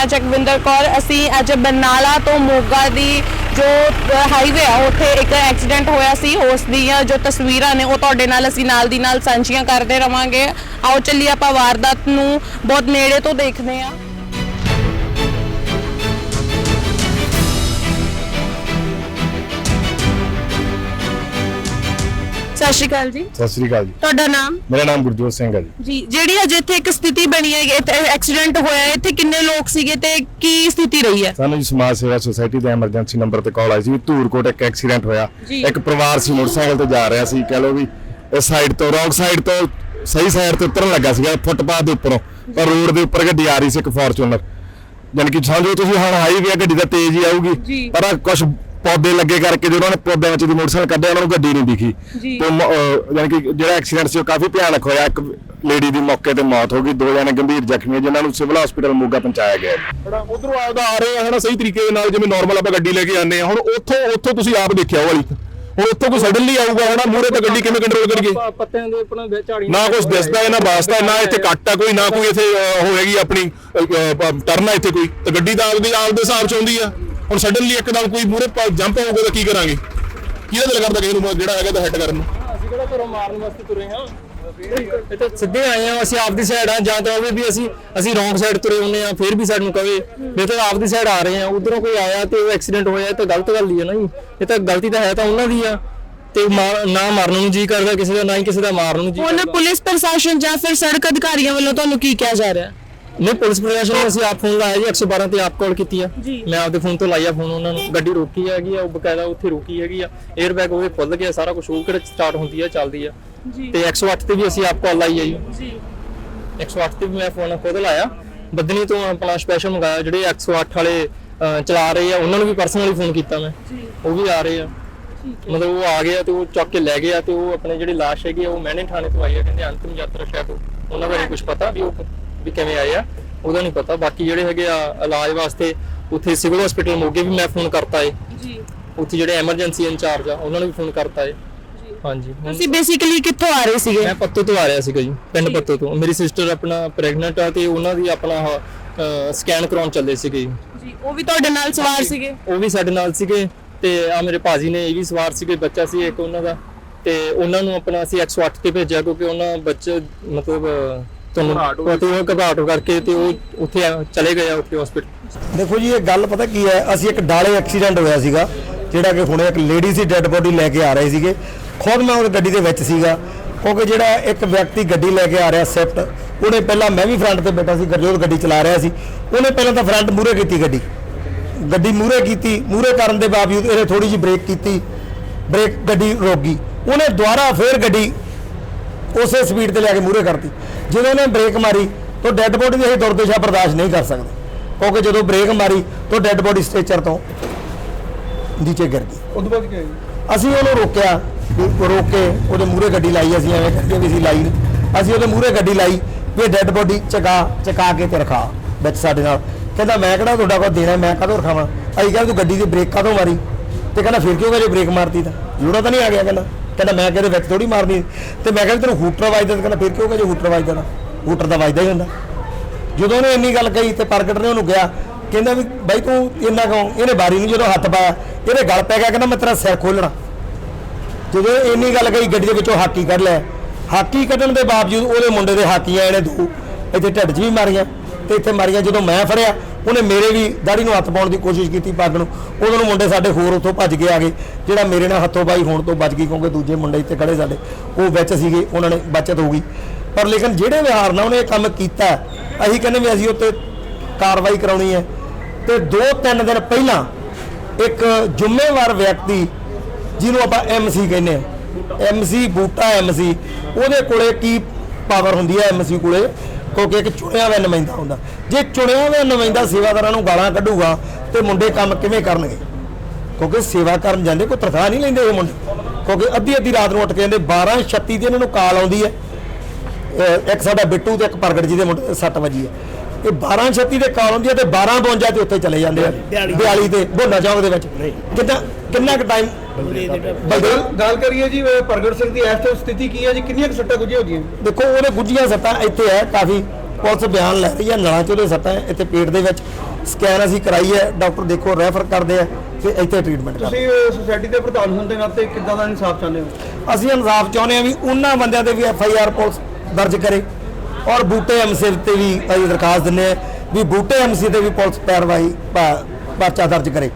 ਮੈਂ ਜਗਵਿੰਦਰ ਕੌਰ। ਅਸੀਂ ਅੱਜ ਬਰਨਾਲਾ ਤੋਂ ਮੋਗਾ ਦੀ ਜੋ ਹਾਈਵੇ ਆ, ਉੱਥੇ ਇੱਕ ਐਕਸੀਡੈਂਟ ਹੋਇਆ ਸੀ। ਉਸ ਦੀਆਂ ਜੋ ਤਸਵੀਰਾਂ ਨੇ, ਉਹ ਤੁਹਾਡੇ ਨਾਲ ਅਸੀਂ ਨਾਲ ਦੀ ਨਾਲ ਸਾਂਝੀਆਂ ਕਰਦੇ ਰਵਾਂਗੇ। ਆਓ ਚੱਲੀਏ ਆਪਾਂ ਵਾਰਦਾਤ ਨੂੰ। ਬਹੁਤ ਨੇੜੇ ਤੋਂ ਦੇਖਦੇ ਹਾਂ। ਸਤਿ ਸ਼੍ਰੀ ਅਕਾਲ ਜੀ। ਸਤਿ ਸ੍ਰੀ ਅਕਾਲ ਜੀ। ਤੁਹਾਡਾ ਨਾਮ? ਮੇਰਾ ਨਾਮ ਗੁਰਜੋਤ ਸਿੰਘ ਹੈ ਜੀ। ਜੀ ਜਿਹੜੀ ਅਜੇ ਇੱਥੇ ਇੱਕ ਸਥਿਤੀ ਬਣੀ ਹੈ ਐਕਸੀਡੈਂਟ ਹੋਇਆ ਹੈ, ਇੱਥੇ ਕਿੰਨੇ ਲੋਕ ਸੀਗੇ ਤੇ ਕੀ ਸਥਿਤੀ ਰਹੀ ਹੈ? ਸਾਨੂੰ ਜੀ ਸਮਾਜ ਸੇਵਾ ਸੁਸਾਇਟੀ ਦੇ ਐਮਰਜੈਂਸੀ ਨੰਬਰ ਤੇ ਕਾਲ ਆਈ ਸੀ ਵੀ ਧੂਰਕੋਟ ਇੱਕ ਐਕਸੀਡੈਂਟ ਹੋਇਆ। ਇੱਕ ਪਰਿਵਾਰ ਸੀ ਮੋਟਰਸਾਈਕਲ ਤੇ ਜਾ ਰਿਹਾ ਸੀ ਕਹ ਲਓ ਵੀ ਇਸ ਸਾਈਡ ਤੋਂ ਰੌਂਗ ਸਾਈਡ ਤੋਂ ਸਹੀ ਸਾਈਡ ਤੇ ਉਤਰਨ ਲੱਗਾ ਸੀਗਾ ਫੁੱਟਪਾਥ ਦੇ ਉੱਪਰੋਂ। ਪਰ ਰੋਡ ਦੇ ਉੱਪਰ ਗੱਡੀ ਆ ਰਹੀ ਸੀ ਇੱਕ ਫੋਰਚੂਨਰ ਜਾਣੀ ਕਿ ਸਮਝੋ ਤੁਸੀਂ ਹੁਣ ਹਾਈਵੇ ਗੱਡੀ ਤਾਂ ਤੇਜ਼ ਹੀ। ਆਊਗੀ। ਪਰ ਕੁਝ ਪੌਦੇ ਲੱਗੇ ਕਰਕੇ ਜਦੋਂ ਉਹਨਾਂ ਨੇ ਪੌਦਿਆਂ ਵਿੱਚ ਦੀ ਮੋਟਰਸਾਈਕਲ ਕੱਢਿਆ ਉਹਨਾਂ ਨੂੰ ਗੱਡੀ ਨਹੀਂ ਦਿਖੀ। ਜੀ। ਤੇ ਯਾਨੀ ਕਿ ਜਿਹੜਾ ਐਕਸੀਡੈਂਟ ਸੀ ਉਹ ਕਾਫੀ ਭਿਆਨਕ ਹੋਇਆ। ਇੱਕ ਲੇਡੀ ਦੀ ਮੌਕੇ ਤੇ ਮੌਤ ਹੋ ਗਈ। ਦੋ ਜਣੇ ਗੰਭੀਰ ਜ਼ਖਮੀ ਹੈ, ਜਿਨ੍ਹਾਂ ਨੂੰ ਸਿਵਲ ਹਸਪੀਟਲ ਮੋਗਾ ਪਹੁੰਚਾਇਆ ਗਿਆ ਹੈ। ਉਧਰੋਂ ਆਪਦਾ ਆ ਰਹੇ ਆ ਹਨਾ ਸਹੀ ਤਰੀਕੇ ਦੇ ਨਾਲ ਜਿਵੇਂ ਨਾਰਮਲ ਆਪਾਂ ਗੱਡੀ ਲੈ ਕੇ ਆਨੇ ਆ। ਹੁਣ ਉੱਥੋਂ ਉੱਥੋਂ ਤੁਸੀਂ ਆਪ ਦੇਖਿਆ ਉਹ ਵਾਲੀ। ਹੁਣ ਉੱਥੋਂ ਕੋਈ ਸਡਨਲੀ ਆਊਗਾ ਹਨਾ ਮੂਹਰੇ ਤਾਂ ਗੱਡੀ ਕਿਵੇਂ ਕੰਟਰੋਲ ਕਰੀਏ ਪੱਤਿਆਂ ਦੇ ਆਪਣਾ ਵਿੱਚ ਝਾੜੀ ਨਾ ਕੁਝ ਦਿਸਦਾ ਇਹਨਾਂ ਵਾਸਤਾ ਨਾ ਇੱਥੇ ਕੱਟ ਆ ਕੋਈ ਨਾ ਕੋਈ ਇੱਥੇ ਹੈਗੀ ਆਪਣੀ ਟਰਨ ਆ ਇੱਥੇ ਕੋਈ। ਤੇ ਗੱਡੀ ਤਾਂ ਆਪਦੀ ਆਪਦੇ ਹਿਸਾਬ ਚ ਆਉਂਦੀ ਆ। ਹੁਣ ਸਡਨਲੀ ਇੱਕਦਮ ਕੋਈ ਮੂਹਰੇ ਜੰਪ ਹੋਊਗਾ ਤਾਂ ਕੀ ਕਰਾਂਗੇ? ਕਿਹਦਾ ਦਿਲ ਕਰਦਾ ਕਿਸੇ ਨੂੰ ਜਿਹੜਾ ਹੈਗਾ ਤਾਂ ਹਿੱਟ ਕਰਨ ਨੂੰ? ਅਸੀਂ ਕਿਹੜਾ ਘਰੋਂ ਮਾਰਨ ਵਾਸਤੇ ਤੁਰੇ ਹਾਂ? ਇਹ ਤਾਂ ਸਿੱਧੇ ਆਏ ਆ ਅਸੀਂ ਆਪਦੀ ਸਾਈਡ ਆ ਜਾਂ ਤਾਂ ਹੋਵੇ ਵੀ ਅਸੀਂ ਅਸੀਂ ਰੋਂਗ ਸਾਈਡ ਤੁਰੇ ਹੁੰਨੇ ਆ ਫਿਰ ਵੀ ਸਾਨੂੰ ਕਵੇ। ਤਾਂ ਆਪਦੀ ਸਾਈਡ ਆ ਰਹੇ ਆ ਉਧਰੋਂ ਕੋਈ ਆਇਆ ਤੇ ਉਹ ਐਕਸੀਡੈਂਟ ਹੋਇਆ ਤਾਂ ਗਲਤ ਗੱਲ ਹੀ ਹੈ ਨਾ ਜੀ। ਇਹ ਤਾਂ ਗਲਤੀ ਤਾਂ ਹੈ ਤਾਂ ਉਹਨਾਂ ਦੀ ਆ। ਤੇ ਮਾਰ- ਨਾ ਮਾਰਨ ਨੂੰ ਜੀ ਕਰਦਾ ਕਿਸੇ ਦਾ ਨਾ ਹੀ ਕਿਸੇ ਦਾ ਮਾਰਨ ਨੂੰ ਜੀ ਹੁਣ ਪੁਲਿਸ ਪ੍ਰਸ਼ਾਸਨ ਜਾਂ ਫਿਰ ਸੜਕ ਅਧਿਕਾਰੀਆਂ ਵੱਲੋਂ ਤੁਹਾਨੂੰ ਕੀ ਕਿਹਾ ਜਾ ਰਿਹਾ? ਹੈ ਨਹੀਂ ਪੁਲਿਸ ਪ੍ਰਸ਼ਾਸਨ ਨੂੰ ਅਸੀਂ ਆਪ ਫੋਨ ਲਾਇਆ ਜੀ 112 ਤੇ ਆਪ ਕਾਲ ਕੀਤੀ ਆ ਜੀ। ਮੈਂ ਆਪਦੇ ਫੋਨ ਤੋਂ ਲਾਇਆ ਫੋਨ ਉਹਨਾਂ ਨੂੰ। ਗੱਡੀ ਰੋਕੀ ਹੈਗੀ ਆ ਉਹ ਬਕਾਇਦਾ ਉੱਥੇ ਰੋਕੀ ਹੈਗੀ ਆ। 에ਅਰ ਬੈਗ ਉਹਦੇ ਖੁੱਲ ਗਿਆ ਸਾਰਾ ਕੁਝ ਉਹ ਕਿਹੜੇ ਸਟਾਰਟ ਹੁੰਦੀ ਆ ਚੱਲਦੀ ਆ। ਜੀ। ਤੇ 108 ਤੇ ਵੀ ਅਸੀਂ ਆਪ ਕਾਲ ਲਾਈ ਆ ਜੀ। ਜੀ। 108 ਤੇ ਵੀ ਮੈਂ ਫੋਨ ਖੁਦ ਲਾਇਆ। ਬੱਦਨੀ ਤੋਂ ਆਪਣਾ ਸਪੈਸ਼ਲ ਮੰਗਾਇਆ ਜਿਹੜੇ 108 ਵਾਲੇ ਅਹ, ਚਲਾ ਰਹੇ ਆ ਉਹਨਾਂ ਨੂੰ ਵੀ ਪਰਸਨਲੀ ਫੋਨ ਕੀਤਾ ਮੈਂ। ਜੀ। ਉਹ ਵੀ ਆ ਰਹੇ ਆ। ਮਤਲਬ ਉਹ ਆ ਗਏ ਆ ਤੇ ਉਹ ਚੱਕ ਕੇ ਲੈ ਗਏ ਆ ਤੇ ਉਹ ਆਪਣੇ ਜਿਹੜੀ ਲਾਸ਼ ਹੈਗੀ ਆ ਉਹ ਮੈਨੇ ਥਾਣੇ ਤੋਂ ਆਈ ਆ ਕਹਿੰਦੇ ਅੰਤਿਮ ਯਾਤਰਾ ਸ਼ਾਇਦ ਉਹ- ਉਹਨਾਂ ਬਾਰੇ ਕੁਝ ਪਤਾ ਵੀ ਉਹ ਵੀ ਕਿਵੇਂ ਆਏ ਆ ਉਹਦਾ ਨਹੀਂ ਪਤਾ। ਬਾਕੀ ਜਿਹੜੇ ਹੈਗੇ ਆ ਇਲਾਜ ਵਾਸਤੇ ਉੱਥੇ ਸਿਵਲ ਹਸਪੀਟਲ ਮੋਗੇ ਵੀ ਮੈਂ ਫੋਨ ਕਰਤਾ ਏ। ਜੀ। ਉੱਥੇ ਜਿਹੜੇ ਐਮਰਜੈਂਸੀ ਇੰਚਾਰਜ ਆ ਉਹਨਾਂ ਨੂੰ ਵੀ ਫੋਨ ਕਰਤਾ ਏ। ਹਾਂਜੀ। ਤੁਸੀਂ ਬੇਸਿਕਲੀ ਕਿੱਥੋਂ ਆ ਰਹੇ ਸੀਗੇ? ਮੈਂ ਪੱਤੋ ਤੋਂ ਆ ਰਿਹਾ ਸੀਗਾ ਜੀ ਪਿੰਡ ਪੱਤੋ ਤੋਂ। ਮੇਰੀ ਸਿਸਟਰ ਆਪਣਾ ਪ੍ਰੈਗਨੈਂਟ ਆ ਤੇ ਉਹਨਾਂ ਦੀ ਆਪਣਾ ਸਕੈਨ ਕਰਾਉਣ ਚੱਲੇ ਸੀਗੇ ਜੀ। ਜੀ ਉਹ ਵੀ ਤੁਹਾਡੇ ਨਾਲ ਸਵਾਰ ਸੀਗੇ? ਉਹ ਵੀ ਸਾਡੇ ਨਾਲ ਸੀਗੇ ਤੇ ਆ ਮੇਰੇ ਭਾਜੀ ਨੇ ਇਹ ਵੀ ਸਵਾਰ ਸੀਗੇ ਬੱਚਾ ਸੀ ਇੱਕ ਉਹਨਾਂ ਦਾ। ਤੇ ਉਹਨਾਂ ਨੂੰ ਆਪਣਾ ਅਸੀਂ 108 ਤੇ ਭੇਜਿਆ ਕਿਉਂਕਿ ਉਹਨਾਂ ਬੱਚੇ ਮਤਲਬ ਤੁਹਾਨੂੰ ਪਤਾ ਉਹ ਘਬਰਾਹਟ ਕਰਕੇ ਤੇ ਉਹ ਉੱਥੇ ਆ- ਚਲੇ ਗਏ ਆ ਉੱਥੇ ਹਸਪੀਟਲ ਦੇਖੋ ਜੀ ਇਹ ਗੱਲ ਪਤਾ ਕੀ ਹੈ ਅਸੀਂ ਇੱਕ ਡਾਲੇ ਐਕਸੀਡੈਂਟ ਹੋਇਆ ਸੀਗਾ ਜਿਹੜਾ ਕਿ ਹੁਣੇ ਇੱਕ ਲੇਡੀ ਸੀ ਡੈੱਡ ਬੋਡੀ ਲੈ ਕੇ ਆ ਰਹੇ ਸੀਗੇ। ਖੁਦ ਮੈਂ ਉਹ ਗੱਡੀ ਦੇ ਵਿੱਚ ਸੀਗਾ ਕਿਉਂਕਿ ਜਿਹੜਾ ਇੱਕ ਵਿਅਕਤੀ ਗੱਡੀ ਲੈ ਕੇ ਆ ਰਿਹਾ ਸਿਫਟ ਉਹਨੇ ਪਹਿਲਾਂ ਮੈਂ ਵੀ ਫਰੰਟ ਤੇ ਬੈਠਾ ਸੀ ਗਰਜੋਤ ਗੱਡੀ ਚਲਾ ਰਿਹਾ ਸੀ। ਉਹਨੇ ਪਹਿਲਾਂ ਤਾਂ ਫਰੰਟ ਮੂਰੇ ਕੀਤੀ ਗੱਡੀ। ਗੱਡੀ ਮੂਰੇ ਕੀਤੀ ਮੂਰੇ ਕਰਨ ਦੇ ਬਾਵਜੂਦ ਇਹਨੇ ਥੋੜੀ ਜਿਹੀ ਬ੍ਰੇਕ ਕੀਤੀ ਬ੍ਰੇਕ ਗੱਡੀ ਰੁਕ ਗਈ। ਉਹਨੇ ਦੁਬਾਰਾ ਫੇਰ ਗੱਡੀ ਉਸੇ ਸਪੀਡ ਤੇ ਲਿਆ ਕੇ ਮੂਰੇ ਕਰਤੀ। ਜਦੋਂ ਉਹਨੇ ਬ੍ਰੇਕ ਮਾਰੀ ਤਾਂ ਡੈੱਡ ਬੋਡੀ ਦੀ ਅਸੀਂ ਦੁਰਦਸ਼ਾ ਬਰਦਾਸ਼ਤ ਨਹੀਂ ਕਰ ਸਕਦੇ। ਕਿਉਂਕਿ ਜਦੋਂ ਬ੍ਰੇਕ ਮਾਰੀ ਤਾਂ ਡੈੱਡ ਬੋਡੀ ਸਟ੍ਰੈਚਰ ਤੋਂ ਨੀਚੇ ਗਿਰ ਗਈ। ਉਦੋਂ ਬਾਅਦ ਕੀ ਅਸੀਂ ਉਹਨੂੰ ਰੋਕਿਆ ਰੋਕ ਕੇ ਉਹਦੇ ਮੂਹਰੇ ਗੱਡੀ ਲਾਈ ਅਸੀਂ ਐਵੇਂ ਕਰਕੇ ਵੀ ਅਸੀਂ ਲਾਈ। ਅਸੀਂ ਉਹਦੇ ਮੂਹਰੇ ਗੱਡੀ ਲਾਈ ਵੀ ਡੈੱਡ ਬੋਡੀ ਚਕਾ ਚਕਾ ਕੇ ਤੇ ਰਖਾ ਵਿੱਚ ਸਾਡੇ ਨਾਲ। ਕਹਿੰਦਾ ਮੈਂ ਕਿਹੜਾ ਤੁਹਾਡਾ ਕੋਲ ਦੇਣਾ ਮੈਂ ਕਾਹਦੋਂ ਰਖਾਵਾਂ? ਅਸੀਂ ਕਹਿੰਦਾ ਤੂੰ ਗੱਡੀ ਦੀ ਬ੍ਰੇਕ ਕਾਹਦੋਂ ਮਾਰੀ? ਤੇ ਕਹਿੰਦਾ ਫਿਰ ਕਿਉਂ ਜੇ ਬ੍ਰੇਕ ਮਾਰਤੀ ਤਾਂ? ਲੋੜਾ ਤਾਂ ਨਹੀਂ ਆ ਗਿਆ ਕਹਿੰਦਾ। ਕਹਿੰਦਾ ਮੈਂ ਕਿਹਦੇ ਵਿੱਚ ਥੋੜੀ ਮਾਰਨੀ। ਤੇ ਮੈਂ ਕਹਿੰਦਾ ਤੈਨੂੰ ਹੂਟਰ ਵੱਜਦਾ ਤੇ ਕਹਿੰਦਾ ਫਿਰ ਕਿਉਂ ਜੇ ਹੂਟਰ ਵੱਜਦਾ ਤਾਂ ਹੂਟਰ ਦਾ ਵੱਜਦਾ ਹੀ ਹੁੰਦਾ। ਜਦੋਂ ਉਹਨੇ ਇੰਨੀ ਗੱਲ ਕਹੀ ਤੇ ਪ੍ਰਗਟ ਨੇ ਉਹਨੂੰ ਗਿਆ ਕਹਿੰਦਾ ਵੀ ਬਾਈ ਤੂੰ ਇੰਨਾ ਕਿਉਂ? ਇਹਨੇ ਬਾਰੀ ਨੂੰ ਜਦੋਂ ਹੱਥ ਪਾਇਆ ਇਹਦੇ ਗਲ ਪੈ ਗਿਆ, ਕਹਿੰਦਾ ਮੈਂ ਤੇਰਾ ਸਿਰ ਖੋਲਣਾ। ਜਦੋਂ ਇੰਨੀ ਗੱਲ ਕਹੀ, ਗੱਡੀ ਦੇ ਵਿੱਚੋਂ ਹਾਕੀ ਕੱਢ ਲਿਆ। ਹਾਕੀ ਕੱਢਣ ਦੇ ਬਾਵਜੂਦ ਉਹਦੇ ਮੁੰਡੇ ਦੇ ਹਾਕੀਆਂ ਇਹਨੇ ਦੋ, ਇੱਥੇ ਢਿੱਡ 'ਚ ਵੀ ਮਾਰੀਆਂ। ਤੇ ਇੱਥੇ ਮਾਰੀਆਂ ਜਦੋਂ ਮੈਂ ਫੜਿਆ ਉਹਨੇ ਮੇਰੇ ਵੀ ਦਾੜੀ ਨੂੰ ਹੱਥ ਪਾਉਣ ਦੀ ਕੋਸ਼ਿਸ਼ ਕੀਤੀ ਪੱਗ ਨੂੰ। ਉਦੋਂ ਨੂੰ ਮੁੰਡੇ ਸਾਡੇ ਹੋਰ ਉੱਥੋਂ ਭੱਜ ਕੇ ਆ ਗਏ, ਜਿਹੜਾ ਮੇਰੇ ਨਾਲ ਹੱਥੋਂ ਬਾਈ ਹੋਣ ਤੋਂ ਬਚ ਗਈ ਕਿਉਂਕਿ ਦੂਜੇ ਮੁੰਡੇ ਇੱਥੇ ਖੜੇ ਸਾਡੇ। ਉਹ ਵਿੱਚ ਸੀਗੇ, ਉਹਨਾਂ ਨੇ ਬਚਤ ਹੋ ਗਈ। ਪਰ ਲੇਕਿਨ ਜਿਹੜੇ ਵਿਹਾਰ ਨਾਲ ਉਹਨੇ ਇਹ ਕੰਮ ਕੀਤਾ, ਅਸੀਂ ਕਹਿੰਦੇ ਵੀ ਅਸੀਂ ਉੱਤੇ ਕਾਰਵਾਈ ਕਰਾਉਣੀ ਹੈ। ਤੇ 2-3 ਦਿਨ ਪਹਿਲਾਂ ਇੱਕ ਜ਼ਿੰਮੇਵਾਰ ਵਿਅਕਤੀ, ਜਿਹਨੂੰ ਆਪਾਂ ਐਮਸੀ ਕਹਿੰਦੇ ਆ ਐਮਸੀ ਬੂਟਾ ਐਮਸੀ ਉਹਦੇ ਕੋਲੇ ਕੀ ਪਾਵਰ ਹੁੰਦੀ ਹੈ ਐਮਸੀ ਕੋਲੇ? ਕਿਉਂਕਿ ਇੱਕ ਚੁਣਿਆ ਹੋਇਆ ਨੁਮਾਇੰਦਾ ਹੁੰਦਾ। ਜੇ ਚੁਣਿਆ ਹੋਇਆ ਨੁਮਾਇੰਦਾ ਸੇਵਾਦਾਰਾਂ ਨੂੰ ਗਾਲਾਂ ਕੱਢੂਗਾ, ਤੇ ਮੁੰਡੇ ਕੰਮ ਕਿਵੇਂ ਕਰਨਗੇ? ਕਿਉਂਕਿ ਸੇਵਾ ਕਰਨ ਜਾਂਦੇ, ਕੋਈ ਤਨਖਾਹ ਨਹੀਂ ਲੈਂਦੇ ਇਹ ਮੁੰਡੇ। ਕਿਉਂਕਿ ਅੱਧੀ ਅੱਧੀ ਰਾਤ ਨੂੰ ਉੱਠ ਕੇ ਜਾਂਦੇ 12 36 ਦੀ ਇਹਨਾਂ ਨੂੰ ਕਾਲ ਆਉਂਦੀ ਹੈ। ਇੱਕ ਸਾਡਾ ਬਿੱਟੂ ਤੇ ਇੱਕ ਪ੍ਰਗਟ ਜੀ ਦੇ ਮੁੰਡੇ ਦੇ 7 ਵਜੇ ਹੈ। ਇਹ 12 36 ਦੇ ਕਾਲ ਹੁੰਦੀ ਹੈ ਤੇ 12 52 ਤੇ ਉੱਥੇ ਚਲੇ ਜਾਂਦੇ ਆ। 42 ਤੇ ਭੋਨਾ ਚੌਂਕ ਦੇ ਵਿੱਚ। ਕਿੰਨਾ ਕਿੰਨਾ ਕੁ ਟਾਈਮ ਬਲਦੇਵ ਗੱਲ ਕਰੀਏ ਜੀ ਪ੍ਰਗਟ ਸਿੰਘ ਦੀ ਇਸ ਸਥਿਤੀ ਕੀ ਹੈ ਜੀ? ਕਿੰਨੀਆਂ ਕੁ ਸੱਟਾਂ ਗੁੱਝੀਆਂ ਹੋਈਆਂ? ਦੇਖੋ ਉਹਦੇ ਗੁੱਜੀਆਂ ਸੱਟਾਂ ਇੱਥੇ ਹੈ ਕਾਫੀ ਪੁਲਿਸ ਬਿਆਨ ਲੈ ਰਹੀ ਹੈ ਨਲਾਂ 'ਚ ਉਹਦੇ ਸੱਟਾਂ ਇੱਥੇ ਪੇਟ ਦੇ ਵਿੱਚ। ਸਕੈਨ ਅਸੀਂ ਕਰਾਈ ਹੈ ਡਾਕਟਰ ਦੇਖੋ ਰੈਫਰ ਕਰਦੇ ਆ ਤੇ ਇੱਥੇ ਟ੍ਰੀਟਮੈਂਟ ਕਰਦੇ ਤੁਸੀਂ ਸੋਸਾਇਟੀ ਦੇ ਪ੍ਰਧਾਨ ਹੋਣ ਦੇ ਨਾਤੇ ਕਿੱਦਾਂ ਦਾ ਇਨਸਾਫ ਚਾਹੁੰਦੇ ਹੋ? ਅਸੀਂ ਇਨਸਾਫ ਚਾਹੁੰਦੇ ਹਾਂ ਵੀ ਉਹਨਾਂ ਬੰਦਿਆਂ ਤੇ ਵੀ ਐਫ ਆਈ ਆਰ ਪੁਲਿਸ ਦਰਜ ਕਰੇ। ਔਰ ਬੂਟੇ ਐਮਸੀ ਤੇ ਵੀ ਅਸੀਂ ਦਰਖਾਸਤ ਦਿੰਦੇ ਆ ਵੀ ਬੂਟੇ ਐਮਸੀ ਤੇ ਵੀ ਪੁਲਿਸ ਪੈਰਵਾਈ ਪਰਚਾ ਦਰਜ ਕਰੇ।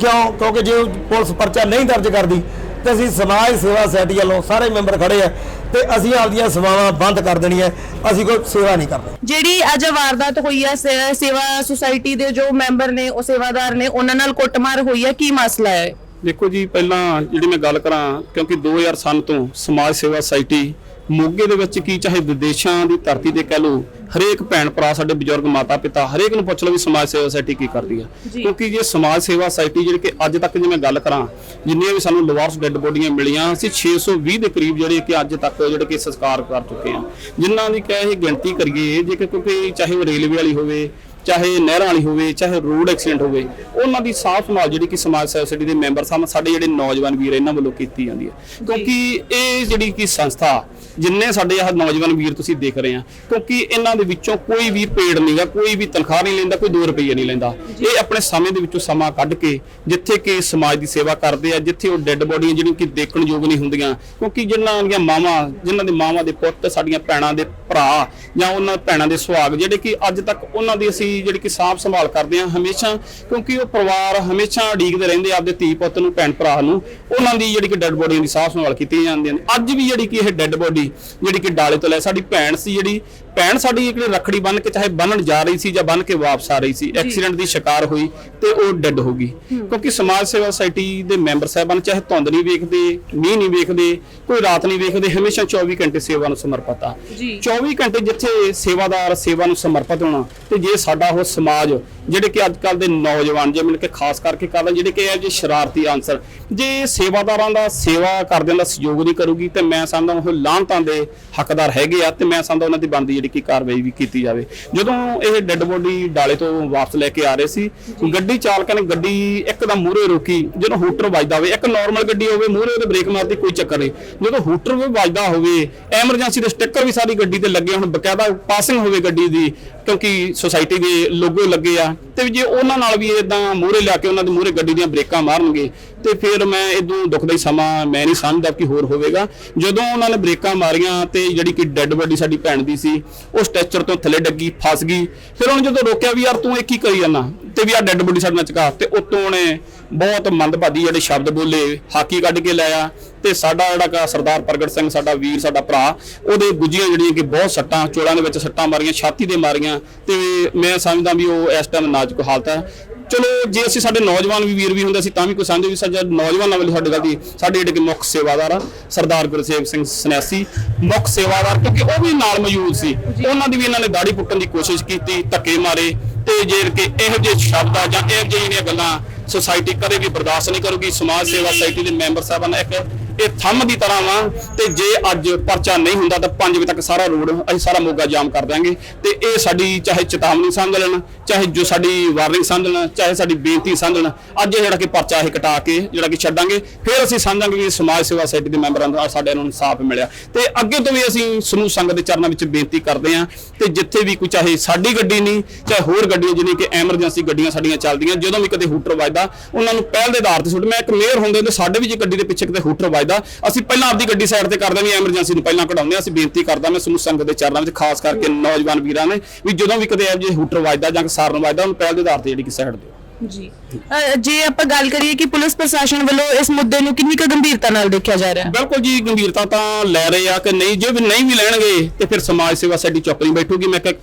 ਕਿਉਂ? ਕਿਉਂਕਿ ਜੇ ਪੁਲਿਸ ਪਰਚਾ ਨਹੀਂ ਦਰਜ ਕਰਦੀ ਤੇ ਅਸੀਂ ਸਮਾਜ ਸੇਵਾ ਸੋਸਾਇਟੀ ਵੱਲੋਂ ਸਾਰੇ ਮੈਂਬਰ ਖੜੇ ਆ ਤੇ ਅਸੀਂ ਆਪਦੀਆਂ ਸੇਵਾਵਾਂ ਬੰਦ ਕਰ ਦੇਣੀਆਂ ਅਸੀਂ ਕੋਈ ਸੇਵਾ ਨਹੀਂ ਕਰਦੇ। ਜਿਹੜੀ ਅੱਜ ਵਾਰਦਾਤ ਹੋਈ ਹੈ ਸੇਵਾ ਸੁਸਾਇਟੀ ਦੇ ਜੋ ਮੈਂਬਰ ਨੇ ਉਹ ਸੇਵਾਦਾਰ ਨੇ ਉਹਨਾਂ ਨਾਲ ਕੁੱਟਮਾਰ ਹੋਈ ਹੈ ਕੀ ਮਸਲਾ ਹੈ? ਦੇਖੋ ਜੀ ਪਹਿਲਾਂ ਜਿਹੜੀ ਮੈਂ ਗੱਲ ਕਰਾਂ ਕਿਉਂਕਿ 2000 ਸਾਲ ਤੋਂ ਸਮਾਜ ਸੇਵਾ ਸੁਸਾਇਟੀ ਮੋਗੇ ਦੇ ਵਿੱਚ ਕੀ ਚਾਹੇ ਵਿਦੇਸ਼ਾਂ ਦੀ ਧਰਤੀ ਤੇ ਕਹਿ ਲਓ ਹਰੇਕ ਭੈਣ ਭਰਾ ਸਾਡੇ ਬਜ਼ੁਰਗ ਮਾਤਾ ਪਿਤਾ ਹਰੇਕ ਨੂੰ ਪੁੱਛ ਲਓ ਵੀ ਸਮਾਜ ਸੇਵਾ ਸੁਸਾਇਟੀ ਕੀ ਕਰਦੀ ਆ। ਕਿਉਂਕਿ ਜੇ ਸਮਾਜ ਸੇਵਾ ਸੁਸਾਇਟੀ ਜਿਹੜੀ ਕਿ ਅੱਜ ਤੱਕ ਜੇ ਮੈਂ ਗੱਲ ਕਰਾਂ ਜਿੰਨੀਆਂ ਵੀ ਸਾਨੂੰ ਲਵਾਰਸ ਡੈੱਡ ਬੋਡੀਆਂ ਮਿਲੀਆਂ ਅਸੀਂ 620 ਦੇ ਕਰੀਬ ਜਿਹੜੇ ਕਿ ਅੱਜ ਤੱਕ ਜਿਹੜੇ ਕਿ ਸੰਸਕਾਰ ਕਰ ਚੁੱਕੇ ਆ। ਜਿਨ੍ਹਾਂ ਦੀ ਕਹੇ ਗਿਣਤੀ ਕਰੀਏ ਜੇ ਕਿਉਂਕਿ ਚਾਹੇ ਉਹ ਰੇਲਵੇ ਵਾਲੀ ਹੋਵੇ ਚਾਹੇ ਨਹਿਰਾਂ ਵਾਲੀ ਹੋਵੇ ਚਾਹੇ ਰੋਡ ਐਕਸੀਡੈਂਟ ਹੋਵੇ ਉਹਨਾਂ ਦੀ ਸਾਫ਼ ਸੰਭਾਲ ਜਿਹੜੀ ਕਿ ਸਮਾਜ ਸੇਵਾ ਸੁਸਾਇਟੀ ਦੇ ਮੈਂਬਰ ਸਨ ਸਾਡੇ ਜਿਹੜੇ ਨੌਜਵਾਨ ਵੀਰ ਇਹਨਾਂ ਵੱਲੋਂ ਕੀਤੀ ਜਾਂਦੀ ਹੈ ਕਿਉਂਕਿ ਇਹ ਜਿਹੜੀ ਕਿ ਸੰਸਥਾ ਜਿੰਨੇ ਸਾਡੇ ਇਹ ਨੌਜਵਾਨ ਵੀਰ ਤੁਸੀਂ ਦੇਖ ਰਹੇ ਆ ਕਿਉਂਕਿ ਇਹਨਾਂ ਦੇ ਵਿੱਚੋਂ ਕੋਈ ਵੀ ਪੇੜ ਨਹੀਂਗਾ ਕੋਈ ਵੀ ਤਨਖਾਹ ਨਹੀਂ ਲੈਂਦਾ ਕੋਈ 2 ਰੁਪਏ ਨਹੀਂ ਲੈਂਦਾ। ਇਹ ਆਪਣੇ ਸਮੇਂ ਦੇ ਵਿੱਚੋਂ ਸਮਾਂ ਕੱਢ ਕੇ ਜਿੱਥੇ ਕਿ ਸਮਾਜ ਦੀ ਸੇਵਾ ਕਰਦੇ ਆ ਜਿੱਥੇ ਉਹ ਡੈੱਡ ਬੋਡੀਆਂ ਜਿਹੜੀਆਂ ਕਿ ਦੇਖਣ ਯੋਗ ਨਹੀਂ ਹੁੰਦੀਆਂ। ਕਿਉਂਕਿ ਜਿਨ੍ਹਾਂ ਦੀਆਂ ਮਾਵਾਂ ਜਿਨ੍ਹਾਂ ਦੇ ਮਾਵਾਂ ਦੇ ਪੁੱਤ ਸਾਡੀਆਂ ਭੈਣਾਂ ਦੇ ਭਰਾ ਜਾਂ ਉਹਨਾਂ ਭੈਣਾਂ ਦੇ ਸੁਹਾਗ ਜਿਹੜੇ ਕਿ ਅੱਜ ਤੱਕ ਉਹਨਾਂ ਦੀ ਅਸੀਂ ਜਿਹੜੀ ਕਿ ਸਾਂਭ ਸੰਭਾਲ ਕਰਦੇ ਆ ਹਮੇਸ਼ਾ ਕਿਉਂਕਿ ਉਹ ਪਰਿਵਾਰ ਹਮੇਸ਼ਾ ਉਡੀਕਦੇ ਰਹਿੰਦੇ ਆ ਆਪਦੇ ਧੀ ਪੁੱਤ ਨੂੰ ਭੈਣ ਭਰਾ ਨੂੰ ਉਹਨਾਂ ਦੀ ਜਿਹੜੀ ਕਿ ਡੈੱਡ ਬੋਡੀਆਂ ਦੀ ਸਾਂਭ ਸੰਭਾਲ ਕੀਤੀ ਜਾਂਦੀ ਹੈ ਅੱਜ ਵੀ ਜਿਹੜੀ ਕਿ ਇਹ ਡੈੱਡ ਬੋਡੀ ਜਿਹੜੀ ਕਿ ਡਾਲੇ ਤੋਂ ਲੈ ਸਾਡੀ ਭੈਣ ਸੀ ਜਿਹੜੀ ਭੈਣ ਸਾਡੀ ਜਿਹੜੀ ਰੱਖੜੀ ਬੰਨ ਕੇ ਚਾਹੇ ਬੰਨਣ ਜਾ ਰਹੀ ਸੀ ਜਾਂ ਬੰਨ ਕੇ ਵਾਪਸ ਆ ਰਹੀ ਸੀ ਐਕਸੀਡੈਂਟ ਦੀ ਸ਼ਿਕਾਰ ਹੋਈ ਤੇ ਉਹ ਡੈੱਡ ਹੋ ਗਈ। ਕਿਉਂਕਿ ਸਮਾਜ ਸੇਵਾ ਸੁਸਾਇਟੀ ਦੇ ਮੈਂਬਰ ਸਾਹਿਬਾਨ ਚਾਹੇ ਧੁੰਦ ਨਹੀਂ ਵੇਖਦੇ ਮੀਂਹ ਨਹੀਂ ਵੇਖਦੇ ਕੋਈ ਰਾਤ ਨਹੀਂ ਵੇਖਦੇ ਹਮੇਸ਼ਾ 24 ਘੰਟੇ ਸੇਵਾ ਨੂੰ ਸਮਰਪਿਤ ਆ। 24 ਘੰਟੇ ਜਿੱਥੇ ਸੇਵਾਦਾਰ ਸੇਵਾ ਨੂੰ ਸਮਰਪਿਤ ਹੋਣਾ ਤੇ ਜੇ ਸਾਡਾ ਉਹ ਸਮਾਜ ਜਿਹੜੇ ਕਿ ਅੱਜ ਕੱਲ ਦੇ ਨੌਜਵਾਨ ਜੇ ਮਿਲ ਕੇ ਖਾਸ ਕਰਕੇ ਕਰਦੇ ਜਿਹੜੇ ਕਿ ਇਹ ਜੇ ਸ਼ਰਾਰਤੀ ਆਨਸਰ ਜੇ ਸੇਵਾਦਾਰਾਂ ਦਾ ਸੇਵਾ ਕਰਦਿਆਂ ਦਾ ਸਹਿਯੋਗ ਨਹੀਂ ਕਰੂਗੀ ਤੇ ਮੈਂ ਸਮਝਦਾ ਉਹ ਲਾਂਤਾਂ ਦੇ ਹੱਕਦਾਰ ਹੈਗੇ ਆ ਤੇ ਮੈਂ ਸਮਝਦਾ ਉਹਨਾਂ ਦੀ ਬਣਦੀ ਜਿਹੜੀ ਕਿ ਕਾਰਵਾਈ ਵੀ ਕੀਤੀ ਜਾਵੇ। ਜਦੋਂ ਇਹ ਡੈੱਡ ਬੋਡੀ ਡਾਲੇ ਤੋਂ ਵਾਪਸ ਲੈ ਕੇ ਆ ਰਹੇ ਸੀ ਗੱਡੀ ਚਾਲਕਾਂ ਨੇ ਗੱਡੀ ਇੱਕਦਮ ਮੂਹਰੇ ਰੋਕੀ ਜਦੋਂ ਹੂਟਰ ਵੱਜਦਾ ਹੋਵੇ ਇੱਕ ਨਾਰਮਲ ਗੱਡੀ ਹੋਵੇ ਮੂਹਰੇ ਉਹਦੇ ਬ੍ਰੇਕ ਮਾਰਦੀ ਕੋਈ ਚੱਕਰ ਨਹੀਂ। ਜਦੋਂ ਹੂਟਰ ਵੀ ਵੱਜਦਾ ਹੋਵੇ ਐਮਰਜੈਂਸੀ ਦੇ ਸਟicker ਵੀ ਸਾਰੀ ਗੱਡੀ ਤੇ ਲੱਗੇ ਹੁਣ ਬਕਾਇਦਾ ਪਾਸਿੰਗ ਹੋਵੇ ਗੱਡੀ ਦੀ ਕਿਉਂਕਿ ਸੁਸਾਇਟੀ ਦੇ ਲੋਗੋ ਲੱਗੇ ਆ ਤੇ ਜੇ ਉਹਨਾਂ ਨਾਲ ਵੀ ਇਦਾਂ ਮੂਹਰੇ ਲਿਆ ਕੇ ਉਹਨਾਂ ਦੇ ਮੂਹਰੇ ਗੱਡੀ ਦੀਆਂ ਬ੍ਰੇਕਾਂ ਮਾਰਨਗੇ, ਤੇ ਫਿਰ ਮੈਂ ਇਦੋਂ ਦੁਖਦਾ ਹੀ ਸਮਾਂ ਮੈਂ ਨਹੀਂ ਸਮਝਦਾ ਕਿ ਹੋਰ ਹੋਵੇਗਾ। ਜਦੋਂ ਉਹਨਾਂ ਨੇ ਬ੍ਰੇਕਾਂ ਮਾਰੀਆਂ ਤੇ ਜਿਹੜੀ ਕਿ ਡੈੱਡ ਬੋਡੀ ਸਾਡੀ ਭੈਣ ਦੀ ਸੀ, ਉਹ ਸਟ੍ਰੈਚਰ ਤੋਂ ਥੱਲੇ ਡੱਗੀ, ਫਸ ਗਈ। ਫਿਰ ਉਹਨੇ ਜਦੋਂ ਰੋਕਿਆ ਵੀ ਯਾਰ ਤੂੰ ਇਹ ਕੀ ਕਰੀ ਜਾਂਦਾ? ਤੇ ਵੀ ਆ ਡੈੱਡ ਬੋਡੀ ਸਾਡੇ ਨਾਲ ਚਕਾ। ਤੇ ਉਤੋਂ ਉਹਨੇ ਬਹੁਤ ਮੰਦਭਾਗੀ ਜਿਹੜੇ ਸ਼ਬਦ ਬੋਲੇ, ਹਾਕੀ ਕੱਢ ਕੇ ਲਾਇਆ ਤੇ ਸਾਡਾ ਜਿਹੜਾ ਕਾ ਸਰਦਾਰ ਪ੍ਰਗਟ ਸਿੰਘ ਸਾਡਾ ਵੀਰ ਸਾਡਾ ਭਰਾ ਉਹਦੇ ਗੁੱਜੀਆਂ ਜਿਹੜੀਆਂ ਕਿ ਬਹੁਤ ਸੱਟਾਂ ਚੋਲਾਂ ਦੇ ਵਿੱਚ ਸੱਟਾਂ ਮਾਰੀਆਂ ਛਾਤੀ ਦੇ ਮਾਰੀਆਂ ਤੇ ਮੈਂ ਸਮਝਦਾ ਵੀ ਉਹ ਇਸ ਟਾਈਮ ਨਾਜ਼ੁਕ ਹਾਲਤ ਹੈ। ਚਲੋ ਜੇ ਅਸੀਂ ਸਾਡੇ ਨੌਜਵਾਨ ਵੀ ਵੀਰ ਵੀ ਹੁੰਦੇ ਅਸੀਂ ਤਾਂ ਵੀ ਕੋਈ ਸਮਝਦੇ ਵੀ ਸਾਡਾ ਨੌਜਵਾਨਾਂ ਵੱਲ ਸਾਡੇ ਗੱਲ ਦੀ ਸਾਡੇ ਜਿਹੜੇ ਕਿ ਮੁੱਖ ਸੇਵਾਦਾਰ ਆ ਸਰਦਾਰ ਗੁਰਸੇਵ ਸਿੰਘ ਸਨਿਆਸੀ ਮੁੱਖ ਸੇਵਾਦਾਰ ਕਿਉਂਕਿ ਉਹ ਵੀ ਨਾਲ ਮੌਜੂਦ ਸੀ ਉਹਨਾਂ ਦੀ ਵੀ ਇਹਨਾਂ ਨੇ ਦਾੜੀ ਪੁੱਟਣ ਦੀ ਕੋਸ਼ਿਸ਼ ਕੀਤੀ ਧੱਕੇ ਮਾਰੇ ਤੇ ਜੇ ਕਿ ਇਹੋ ਜਿਹੇ ਸ਼ਬਦ ਆ ਜਾਂ ਇਹੋ ਜਿਹੀਆਂ ਗੱਲਾਂ ਸੁਸਾਇਟੀ ਕਦੇ ਵੀ ਬਰਦਾਸ਼ਤ ਨਹੀਂ ਕਰੂਗੀ ਸਮਾਜ ਸੇਵਾ ਸੁਸਾਇਟੀ ਦੇ ਮੈਂਬਰ ਸਾਹਿਬਾਨ ਇੱਕ ਇਹ ਥੰਮ ਦੀ ਤਰ੍ਹਾਂ ਵਾ ਤੇ ਜੇ ਅੱਜ ਪਰਚਾ ਨਹੀਂ ਹੁੰਦਾ ਤਾਂ 5 ਵਜੇ ਤੱਕ ਸਾਰਾ ਰੋਡ, ਅਸੀਂ ਸਾਰਾ ਮੋਗਾ ਜਾਮ ਕਰ ਦਾਂਗੇ ਤੇ ਇਹ ਸਾਡੀ, ਚਾਹੇ ਚੇਤਾਵਨੀ ਸਮਝ ਲੈਣ, ਚਾਹੇ ਜੋ ਸਾਡੀ ਵਾਰਨਿੰਗ ਸਮਝ ਲੈਣ, ਚਾਹੇ ਸਾਡੀ ਬੇਨਤੀ ਸਮਝ ਲੈਣ, ਅੱਜ ਇਹ ਜਿਹੜਾ ਕਿ ਪਰਚਾ ਇਹ ਕਟਾ ਕੇ, ਜਿਹੜਾ ਕਿ ਛੱਡਾਂਗੇ। ਫਿਰ ਅਸੀਂ ਸਮਝਾਂਗੇ ਕਿ ਸਮਾਜ ਸੇਵਾ ਸੁਸਾਇਟੀ ਦੇ ਮੈਂਬਰਾਂ ਦਾ ਸਾਡੇ ਨੂੰ ਇਨਸਾਫ ਮਿਲਿਆ। ਤੇ ਅੱਗੇ ਤੋਂ ਵੀ ਅਸੀਂ ਸਮੂਹ ਸੰਗਤ ਦੇ ਚਰਨਾਂ ਵਿੱਚ ਬੇਨਤੀ ਕਰਦੇ ਹਾਂ ਤੇ ਜਿੱਥੇ ਵੀ ਕੋਈ ਚਾਹੇ ਸਾਡੀ ਗੱਡੀ ਨਹੀਂ, ਚਾਹੇ ਹੋਰ ਗੱਡੀਆਂ ਜਿਹੜੀਆਂ ਕਿ ਐਮਰਜੈਂਸੀ ਗੱਡੀਆਂ ਸਾਡੀਆਂ ਚੱਲਦੀਆਂ, ਜਦੋਂ ਵੀ ਕਦੇ ਹੂਟਰ ਵੱਜਦਾ, ਉਹਨਾਂ ਨੂੰ ਪਹਿਲ ਦੇ ਆਧਾਰ ਤੇ ਸੁੱਟ, ਮੈਂ ਇੱਕ ਮੇਅਰ ਹੁੰਦੇ ਤੇ ਸਾਡੇ ਵੀ ਜੇ ਗੱਡੀ ਦੇ ਪਿੱਛੇ ਕਿਤੇ ਹੂਟਰ ਵੱਜਦਾ, ਅਸੀਂ ਪਹਿਲਾਂ ਆਪਦੀ ਗੱਡੀ ਸਾਈਡ ਤੇ ਕਰਦੇ ਵੀ ਐਮਰਜੈਂਸੀ ਨੂੰ ਪਹਿਲਾਂ ਕਢਾਉਂਦੇ ਹਾਂ, ਅਸੀਂ ਬੇਨਤੀ ਕਰਦਾ ਮੈਂ ਸਮੂਹ ਸੰਗਤ ਦੇ ਚਰਨਾਂ ਵਿੱਚ, ਖਾਸ ਕਰਕੇ ਨੌਜਵਾਨ ਵੀਰਾਂ ਨੇ, ਵੀ ਜਦੋਂ ਵੀ ਕਦੇ ਇਹੋ ਜਿਹੇ ਹੂਟਰ ਵੱਜਦਾ ਜਾਂ ਸਾਰਨ ਵੱਜਦਾ, ਉਹਨੂੰ ਪਹਿਲ ਦੇ ਆਧਾਰ ਤੇ ਜਿਹੜੀ ਕਿ ਸਾਈਡ ਦਿਓ ਜੀ। ਅ, ਜੇ ਆਪਾਂ ਗੱਲ ਕਰੀਏ ਕਿ ਪੁਲਿਸ ਪ੍ਰਸ਼ਾਸਨ ਵੱਲੋਂ ਇਸ ਮੁੱਦੇ ਨੂੰ ਕਿੰਨੀ ਕੁ ਗੰਭੀਰਤਾ ਨਾਲ ਦੇਖਿਆ ਜਾ ਰਿਹਾ? ਹੈ ਬਿਲਕੁਲ ਜੀ ਗੰਭੀਰਤਾ ਤਾਂ ਲੈ ਰਹੇ ਆ ਕਿ ਨਹੀਂ ਜੇ ਵੀ ਨਹੀਂ ਵੀ ਲੈਣਗੇ ਤੇ ਫਿਰ ਸਮਾਜ ਸੇਵਾ ਸਾਡੀ ਚੌਕ ਨਹੀਂ ਬੈਠੂਗੀ। ਮੈਂ ਕਿ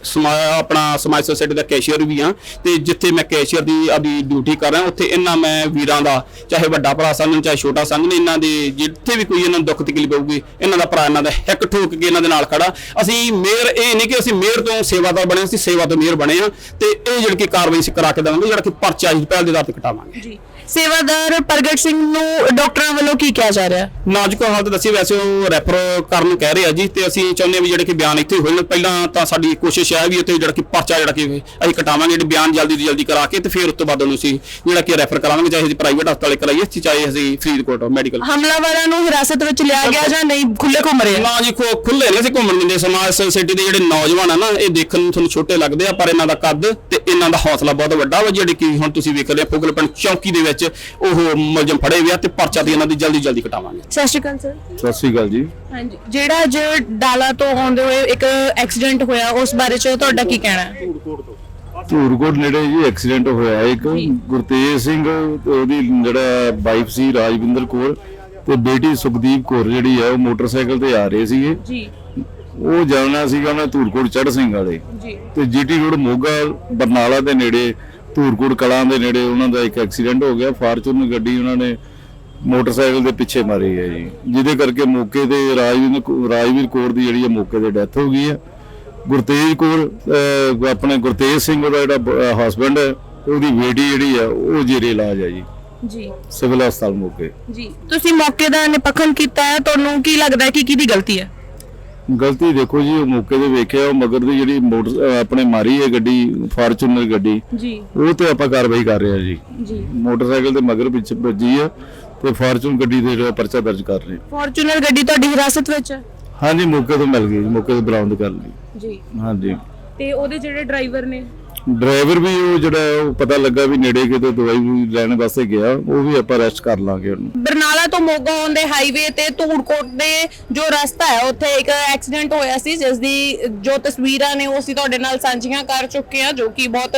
ਆਪਣਾ ਸਮਾਜ ਸੇਵਾ ਦਾ ਕੈਸ਼ੀਅਰ ਵੀ ਆ ਤੇ ਜਿੱਥੇ ਮੈਂ ਕੈਸ਼ੀਅਰ ਦੀ ਆਪਦੀ ਡਿਊਟੀ ਕਰ ਰਿਹਾ ਉੱਥੇ ਇਹਨਾਂ ਮੈਂ ਵੀਰਾਂ ਦਾ ਚਾਹੇ ਵੱਡਾ ਭਰਾ ਸਮਝਣ ਚਾਹੇ ਛੋਟਾ ਸਮਝਣ ਇਹਨਾਂ ਦੇ ਜਿੱਥੇ ਵੀ ਕੋਈ ਇਹਨਾਂ ਨੂੰ ਦੁੱਖ ਤਕਲੀਫ ਪਊਗੀ ਇਹਨਾਂ ਦਾ ਭਰਾ ਇਹਨਾਂ ਦਾ ਹਿੱਕ ਠੋਕ ਕੇ ਇਹਨਾਂ ਦੇ ਨਾਲ ਖੜਾ। ਅਸੀਂ ਮੇਅਰ ਇਹ ਨਹੀਂ ਕਿ ਅਸੀਂ ਮੇਅਰ ਤੋਂ ਸੇਵਾਦਾਰ ਬਣੇ ਅਸੀਂ ਸੇਵਾ ਤੋਂ ਮੇਅਰ ਬਣੇ ਆ ਤੇ ਇਹ ਜਿਹੜੀ ਕਿ ਕਾਰਵਾਈ ਅਸੀਂ ਕਰਾ ਕੇ ਦੇਵਾਂਗੇ ਜਿਹੜਾ ਕਿ ਪਰਚਾ ਅਸੀਂ ਪਹਿਲ ਦੇ ਆਧਾਰ ਤੇ ਕਟਾਵਾਂਗੇ। ਜੀ। ਸੇਵਾਦਾਰ ਪ੍ਰਗਟ ਸਿੰਘ ਨੂੰ ਡਾਕਟਰਾਂ ਵੱਲੋਂ ਕੀ ਕਿਹਾ ਜਾ ਰਿਹਾ ਨਾਜ਼ੁਕ ਹਾਲਤ ਦੱਸੀ ਵੈਸੇ ਉਹ ਰੈਫਰ ਕਰਨ ਨੂੰ ਕਹਿ ਰਹੇ ਆ ਜੀ ਤੇ ਅਸੀਂ ਚਾਹੁੰਦੇ ਵੀ ਜਿਹੜੇ ਕਿ ਬਿਆਨ ਇੱਥੇ ਹੋਏ ਨੇ ਪਹਿਲਾਂ ਤਾਂ ਸਾਡੀ ਕੋਸ਼ਿਸ਼ ਹੈ ਵੀ ਉੱਥੇ ਜਿਹੜਾ ਕਿ ਪਰਚਾ ਜਿਹੜਾ ਕਿ ਅਸੀਂ ਕਟਾਵਾਂਗੇ ਜਿਹੜੇ ਬਿਆਨ ਜਲਦੀ ਤੋਂ ਜਲਦੀ ਕਰਾ ਕੇ ਤੇ ਫਿਰ ਉਸ ਤੋਂ ਬਾਅਦ ਉਹਨੂੰ ਅਸੀਂ ਜਿਹੜਾ ਕਿ ਰੈਫਰ ਕਰਾਵਾਂਗੇ ਚਾਹੇ ਅਸੀਂ ਪ੍ਰਾਈਵੇਟ ਹਸਪਤਾਲੇ ਕਰਾਈਏ ਚਾਹੇ ਅਸੀਂ ਫਰੀਦਕੋਟ ਮੈਡੀਕਲ ਹਮਲਾਵਰਾਂ ਨੂੰ ਹਿਰਾਸਤ ਵਿੱਚ ਲਿਆ ਗਿਆ ਜਾਂ ਨਹੀਂ? ਖੁੱਲੇ ਘੁੰਮ ਰਹੇ ਨਾ ਜੀ ਖੁੱਲੇ ਨੇ ਸੀ ਘੁੰਮਣ ਦਿੰਦੇ ਸਮਾਜ ਸੋਸਾਇਟੀ ਦੇ ਜਿਹੜੇ ਨੌਜਵਾਨ ਆ ਨਾ ਇਹ ਦੇਖਣ ਨੂੰ ਤੁਹਾਨੂੰ ਛੋਟੇ ਲੱਗਦੇ ਆ ਪਰ ਇਹਨਾਂ ਦਾ ਕੱਦ ਤੇ ਇਹਨਾਂ ਦਾ ਹੌਸਲਾ ਬਹੁਤ ਵੱਡਾ ਵਾ ਜਿਹੜੀ ਕਿ ਹੁਣ ਤੁਸੀਂ ਵੇਖ ਰਹੇ ਹੋ ਫੁਗਲਪਨ ਚੌਕੀ ਦੇ ਵਿੱਚ ਉਹ ਮੁਲਜ਼ਮ ਫੜੇ ਹੋਏ ਆ ਤੇ ਪਰਚਾ ਦੀ ਇਹਨਾਂ ਦੀ ਜਲਦੀ ਜਲਦੀ ਕਟਾਵਾਂਗੇ ਸਤਿ ਸ਼੍ਰੀ ਅਕਾਲ ਸਰ ਸਤਿ ਸ਼੍ਰੀ ਅਕਾਲ ਜੀ ਹਾਂਜੀ ਜਿਹੜਾ ਅੱਜ ਡਾਲਾ ਤੋਂ ਆਉਂਦੇ ਹੋਏ ਇੱਕ ਐਕਸੀਡੈਂਟ ਹੋਇਆ ਉਸ ਬਾਰੇ ਚ ਤੁਹਾਡਾ ਕੀ ਕਹਿਣਾ ਹੈ ਧੂਰਕੋਟ ਨੇੜੇ ਜੀ ਐਕਸੀਡੈਂਟ ਹੋਇਆ ਇੱਕ ਗੁਰਤੇਜ ਸਿੰਘ ਤੇ ਉਹਦੀ ਜਿਹੜਾ ਵਾਈਫ ਸੀ ਰਾਜਵਿੰਦਰ ਕੌਰ ਤੇ ਬੇਟੀ ਸੁਖਦੀਪ ਕੌਰ ਜਿਹੜੀ ਆ ਉਹ ਮੋਟਰਸਾਈਕਲ ਤੇ ਆ ਰਹੇ ਸੀਗੇ ਜੀ ਉਹ ਜਾਣਾ ਸੀਗਾ ਉਹਨਾਂ ਧੂਰਕੋਟ ਚੜ੍ਹ ਸਿੰਘ ਵਾਲੇ ਜੀ ਤੇ ਜੀਟੀ ਰੋਡ ਮੋਗਾ ਬਰਨਾਲਾ ਦੇ ਨੇੜੇ ਧੂਰਕੋਟ ਕਲਾਂ ਦੇ ਨੇੜੇ ਉਹਨਾਂ ਦਾ ਇੱਕ ਐਕਸੀਡੈਂਟ ਹੋ ਗਿਆ। ਫਾਰਚੂਨਰ ਗੱਡੀ ਉਹਨਾਂ ਨੇ ਮੋਟਰਸਾਈਕਲ ਦੇ ਪਿੱਛੇ ਮਾਰੀ ਹੈ ਜੀ। ਜਿਹਦੇ ਕਰਕੇ ਮੌਕੇ ਤੇ ਰਾਜਵਿੰਦਰ ਕੌ- ਰਾਜਵੀਰ ਕੌਰ ਦੀ ਜਿਹੜੀ ਹੈ ਮੌਕੇ ਤੇ ਡੈਥ ਹੋ ਗਈ ਹੈ। ਗੁਰਤੇਜ ਕੌਰ ਆਪਣੇ ਗੁਰਤੇਜ ਸਿੰਘ ਉਹਦਾ ਜਿਹੜਾ ਹਸਬੰਡ ਹੈ ਉਹਦੀ ਬੇਟੀ ਜਿਹੜੀ ਹੈ ਉਹ ਜੇਰੇ ਇਲਾਜ ਹੈ ਜੀ। ਜੀ। ਸਿਵਲ ਹਸਪਤਾਲ ਮੋਗੇ ਜੀ। ਤੁਸੀਂ ਮੌਕੇ ਦਾ ਨਿਪਖਨ ਕੀਤਾ ਹੈ ਤੁਹਾਨੂੰ ਕੀ ਲੱਗਦਾ ਹੈ ਕਿ ਕਿਹਦੀ ਗਲਤੀ ਹੈ? ਗਲਤੀ ਦੇਖੋ ਜੀ ਉਹ ਮੌਕੇ ਤੇ ਵੇਖਿਆ ਉਹ ਮਗਰ ਦੀ ਜਿਹੜੀ ਮੋਟਰ ਆਪਣੇ ਮਾਰੀ ਹੈ ਗੱਡੀ ਫਾਰਚੂਨਰ ਗੱਡੀ ਜੀ। ਉਹ ਤੇ ਆਪਾਂ ਕਾਰਵਾਈ ਕਰ ਰਹੇ ਹਾਂ ਜੀ। ਜੀ। ਮੋਟਰਸਾਈਕਲ ਦੇ ਮਗਰ ਪਿੱਛੇ ਵੱਜੀ ਆ ਤੇ ਫਾਰਚੂਨ ਗੱਡੀ ਦੇ ਜਿਹੜਾ ਪਰਚਾ ਦਰਜ ਕਰ ਰਹੇ ਫੋਰਚੂਨਰ ਗੱਡੀ ਤੁਹਾਡੀ ਹਿਰਾਸਤ ਵਿੱਚ? ਹੈ ਹਾਂਜੀ ਮੌਕੇ ਤੋਂ ਮਿਲ ਗਈ ਮੌਕੇ ਤੋਂ ਬਰਾਮਦ ਕਰ ਲਈ। ਜੀ। ਹਾਂਜੀ। ਤੇ ਉਹਦੇ ਜਿਹੜੇ ਡਰਾਈਵਰ ਨੇ? ਡਰਾਈਵਰ ਵੀ ਉਹ ਜਿਹੜਾ ਉਹ ਪਤਾ ਲੱਗਾ ਵੀ ਨੇੜੇ ਕਿਤੇ ਦਵਾਈ ਵੀ ਲੈਣ ਵਾਸਤੇ ਗਿਆ ਉਹ ਵੀ ਆਪਾਂ ਅਰੈਸਟ ਕਰ ਲਾਂਗੇ ਉਹਨੂੰ। ਬਰਨਾਲਾ ਤੋਂ ਮੋਗਾ ਆਉਂਦੇ ਹਾਈਵੇ ਤੇ ਧੂੜਕੋਟ ਦੇ ਜੋ ਰਸਤਾ ਹੈ ਉੱਥੇ ਇੱਕ ਐਕਸੀਡੈਂਟ ਹੋਇਆ ਸੀ ਜਿਸ ਦੀ ਜੋ ਤਸਵੀਰਾਂ ਨੇ ਉਹ ਅਸੀਂ ਤੁਹਾਡੇ ਨਾਲ ਸਾਂਝੀਆਂ ਕਰ ਚੁੱਕੇ ਹਾਂ ਜੋ ਕਿ ਬਹੁਤ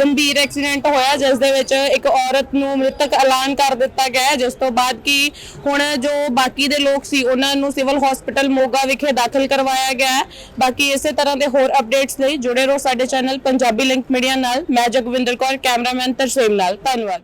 ਗੰਭੀਰ ਐਕਸੀਡੈਂਟ ਹੋਇਆ ਜਿਸ ਦੇ ਵਿੱਚ ਇੱਕ ਔਰਤ ਨੂੰ ਮ੍ਰਿਤਕ ਐਲਾਨ ਕਰ ਦਿੱਤਾ ਗਿਆ ਹੈ, ਜਿਸ ਤੋਂ ਬਾਅਦ ਕਿ ਹੁਣ ਜੋ ਬਾਕੀ ਦੇ ਲੋਕ ਸੀ ਉਹਨਾਂ ਨੂੰ ਸਿਵਲ ਹਸਪੀਟਲ ਮੋਗਾ ਵਿਖੇ ਦਾਖਲ ਕਰਵਾਇਆ ਗਿਆ ਹੈ। ਬਾਕੀ ਇਸੇ ਤਰ੍ਹਾਂ ਦੇ ਹੋਰ ਅਪਡੇਟਸ ਲਈ ਜੁੜੇ ਰਹੋ ਸਾਡੇ ਚੈਨਲ ਪੰਜਾਬੀ ਲਿੰਕ ਮੀਡੀਆ ਨਾਲ ਮੈਂ ਜਗਵਿੰਦਰ ਕੌਰ ਕੈਮਰਾਮੈਨ ਤਰਸੇਮ ਨਾਲ ਧੰਨਵਾਦ।